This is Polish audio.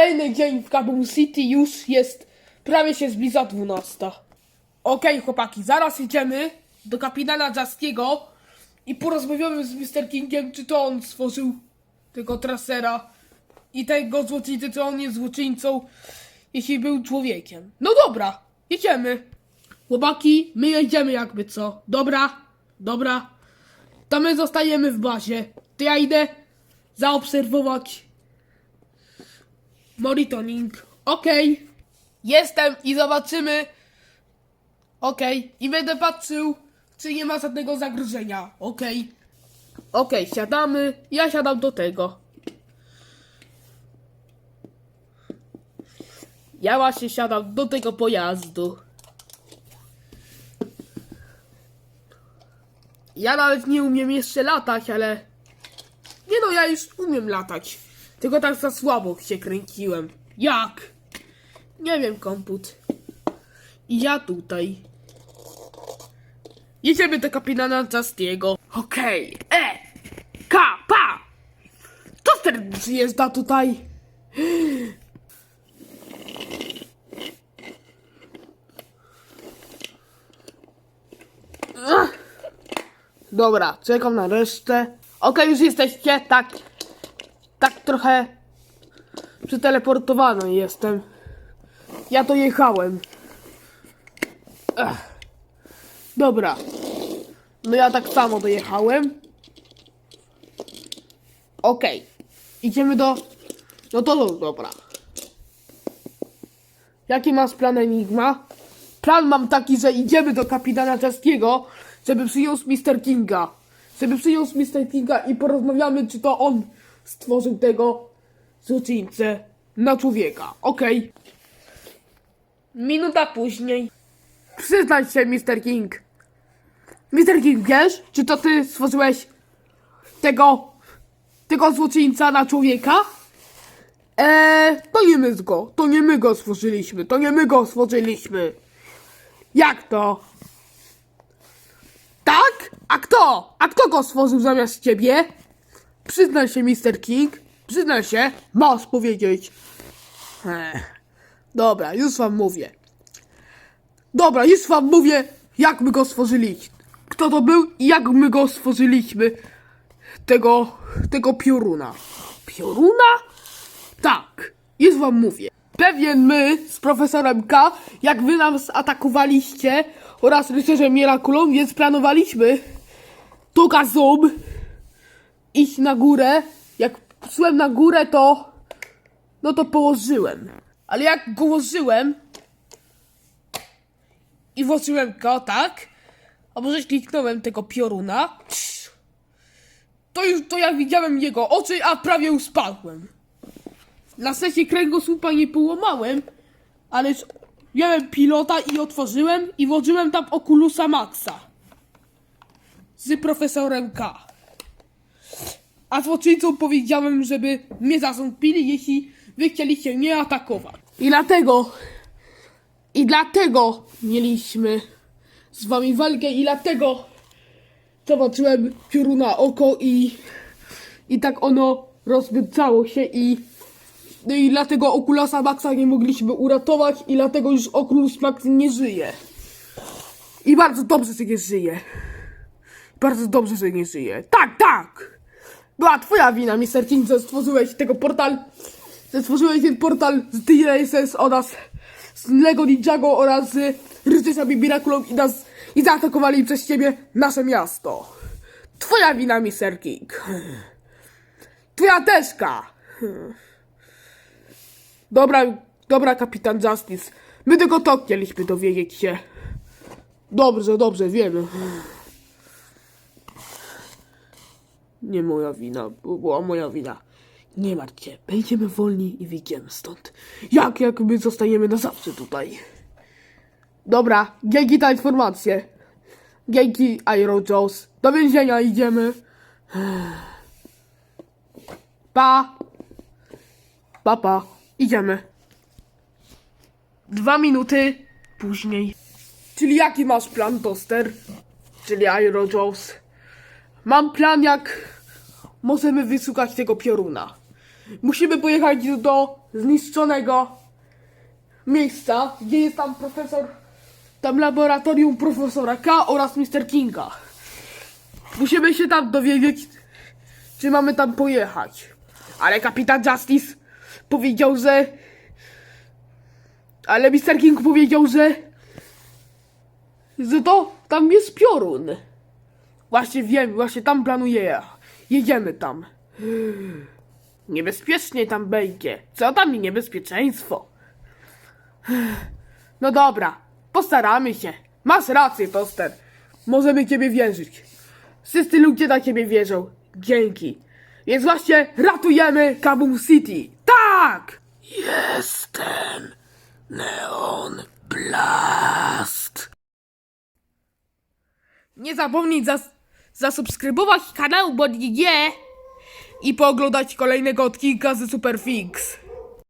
Kolejny dzień w Kaboom City już jest, prawie się zbliża 12. Okej, chłopaki, zaraz idziemy do kapitana Jaskiego i porozmawiamy z Mr. Kingiem, czy to on stworzył tego trasera i tego złoczyńcy, czy on jest złoczyńcą, jeśli był człowiekiem. No dobra, jedziemy. Chłopaki, my jedziemy jakby co. Dobra, dobra. To my zostajemy w bazie. To ja idę zaobserwować monitoring. Okej. Jestem i zobaczymy. Okej. I będę patrzył, czy nie ma żadnego zagrożenia. Okej. Okej, siadamy. Ja siadam do tego. Ja właśnie siadam do tego pojazdu. Ja nawet nie umiem jeszcze latać, ale... Nie no, ja już umiem latać. Tylko tak za słabo się kręciłem. Jak? Nie wiem, komput. I ja tutaj. Jedziemy do kapitana Justiego. Okej. E! K! Pa! Ten przyjeżdża tutaj? Dobra, czekam na resztę. Okej, już jesteście, tak. Tak trochę przeteleportowany jestem. Ja to jechałem. Ech. Dobra. No ja tak samo dojechałem. Okej. Idziemy do... No to no, dobra. Jaki masz plan Enigma? Plan mam taki, że idziemy do kapitana Czeskiego, żeby przyjąć Mr. Kinga. Żeby przyjąć Mr. Kinga i porozmawiamy, czy to on stworzył tego złoczyńcę na człowieka. Okej. Minuta później. Przyznaj się, Mr. King. Mr. King, wiesz, czy to ty stworzyłeś tego, tego złoczyńca na człowieka? Eee, to nie my go, to nie my go stworzyliśmy, to nie my go stworzyliśmy. Jak to? Tak? A kto? A kto go stworzył zamiast ciebie? Przyznaj się, Mr. King. Przyznaj się. Masz powiedzieć. Ech. Dobra, już wam mówię. Dobra, już wam mówię, jak my go stworzyliśmy. Kto to był i jak my go stworzyliśmy. Tego, tego pioruna. Pioruna? Tak, już wam mówię. Pewien my z profesorem K, jak wy nam zaatakowaliście oraz rycerzem Mirakulą, więc planowaliśmy to Zoom iść na górę. Jak szłem na górę, to no to położyłem. Ale jak go łożyłem i włożyłem go, tak? A może kliknąłem tego pioruna, to już to ja widziałem jego oczy, a prawie uspadłem. Na sesji kręgosłupa nie połamałem, ale wziąłem pilota i otworzyłem i włożyłem tam Oculusa Maxa. Z profesorem K. A złoczyńcom powiedziałem, żeby mnie zastąpili, jeśli wy chcieliście mnie atakować. I dlatego, i dlatego mieliśmy z wami walkę i dlatego zobaczyłem pioruna oko i, i tak ono rozbydzało się i no i dlatego Oculasa Maxa nie mogliśmy uratować i dlatego już Oculus Max nie żyje. I bardzo dobrze, że nie żyje. Bardzo dobrze, że nie żyje. Tak, tak! Była twoja wina, Mr. King, że stworzyłeś tego portal, że stworzyłeś ten portal z DLSS oraz z Lego Ninjago oraz z rycerzami Miraculą i nas i zaatakowali przez ciebie nasze miasto. Twoja wina, Mr. King. Twoja teszka. Dobra, dobra, kapitan Justice. My tylko to chcieliśmy dowiedzieć się. Dobrze, dobrze, wiemy. Nie moja wina, bo była moja wina. Nie martw się, będziemy wolni i wyjdziemy stąd. Jak, jak my zostaniemy na zawsze tutaj. Dobra, dzięki ta informacje. Dzięki Iron Jones. Do więzienia idziemy. Pa. Pa, pa. Idziemy. Dwa minuty później. Czyli jaki masz plan, Toster? Czyli Iron Jones. Mam plan, jak możemy wysłuchać tego pioruna. Musimy pojechać do zniszczonego miejsca, gdzie jest tam profesor, tam laboratorium profesora K oraz Mr. Kinga. Musimy się tam dowiedzieć, czy mamy tam pojechać. Ale kapitan Justice powiedział, że... Ale Mr. King powiedział, że... Że to tam jest piorun. Właśnie wiem, właśnie tam planuję. Jedziemy tam. Niebezpiecznie tam będzie. Co tam i niebezpieczeństwo? No dobra, postaramy się. Masz rację, Toster. Możemy ciebie wierzyć. Wszyscy ludzie na ciebie wierzą. Dzięki. Więc właśnie ratujemy Kaboom City. Tak! Jestem Neon Blast. Nie zapomnij zas zasubskrybować kanał Bot GG i pooglądać kolejnego odcinka ze Superfix.